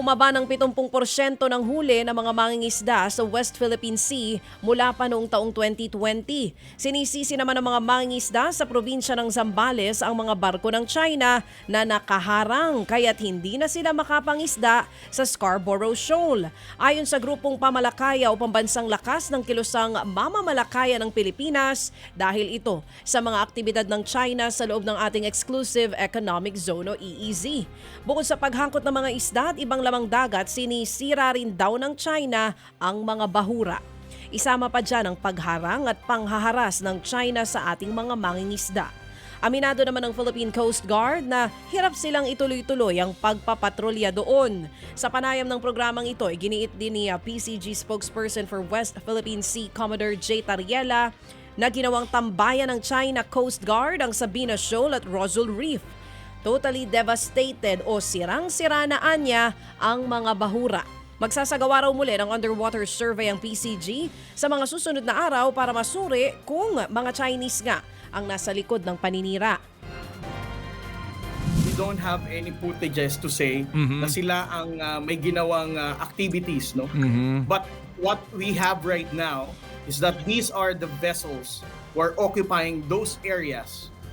bumaba ng 70% ng huli ng mga mangingisda sa West Philippine Sea mula pa noong taong 2020. Sinisisi naman ng mga mangingisda sa probinsya ng Zambales ang mga barko ng China na nakaharang kaya't hindi na sila makapangisda sa Scarborough Shoal. Ayon sa grupong pamalakaya o pambansang lakas ng kilusang mamamalakaya ng Pilipinas dahil ito sa mga aktibidad ng China sa loob ng ating exclusive economic zone o EEZ. Bukod sa paghangkot ng mga isda at ibang lamang dagat, sinisira rin daw ng China ang mga bahura. Isama pa dyan ang pagharang at panghaharas ng China sa ating mga mangingisda. Aminado naman ng Philippine Coast Guard na hirap silang ituloy-tuloy ang pagpapatrolya doon. Sa panayam ng programang ito, giniit din ni PCG spokesperson for West Philippine Sea Commodore J. Tariela na ginawang tambayan ng China Coast Guard ang Sabina Shoal at Rosal Reef. Totally devastated o sirang-sira na anya ang mga bahura. Magsasagawa raw muli ng underwater survey ang PCG sa mga susunod na araw para masuri kung mga Chinese nga ang nasa likod ng paninira. we don't have any footages to say na sila ang uh, may ginawang uh, activities no but what we have right now is that these are the vessels who are occupying those areas